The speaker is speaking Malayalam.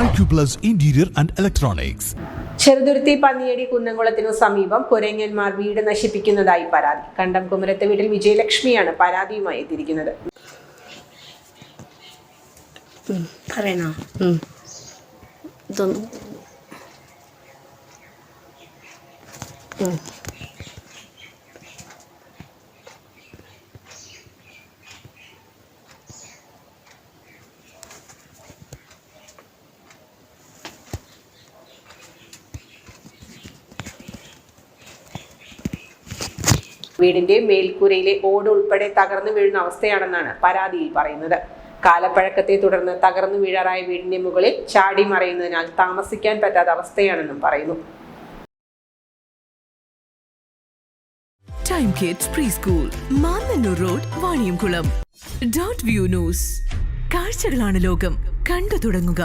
Acuplus Interior and Electronics. Cheruthuruthy Panniyadi കുന്നംകുളത്തിനു സമീപം കുരങ്ങന്മാർ വീട് നശിപ്പിക്കുന്നതായി പരാതി. കണ്ടം കുമരത്തെ വീട്ടിൽ വിജയലക്ഷ്മിയാണ് പരാതിയുമായി എത്തിയിരിക്കുന്നത്. പറയണോ? ഇതൊന്നും വീടിന്റെ മേൽക്കൂരയിലെ ഓട് ഉൾപ്പെടെ തകർന്നു വീഴുന്ന അവസ്ഥയാണെന്നാണ് പരാതിയിൽ പറയുന്നത്. കാലപ്പഴക്കത്തെ തുടർന്ന് തകർന്നു വീഴാറായ വീടിന്റെ മുകളിൽ ചാടി മറയുന്നതിനാൽ താമസിക്കാൻ പറ്റാത്ത അവസ്ഥയാണെന്നും പറയുന്നു. Time kids pre school road Vaniyamkulam dot view news കാഴ്ചകളാണ് ലോകം. കണ്ടു തുടങ്ങുക.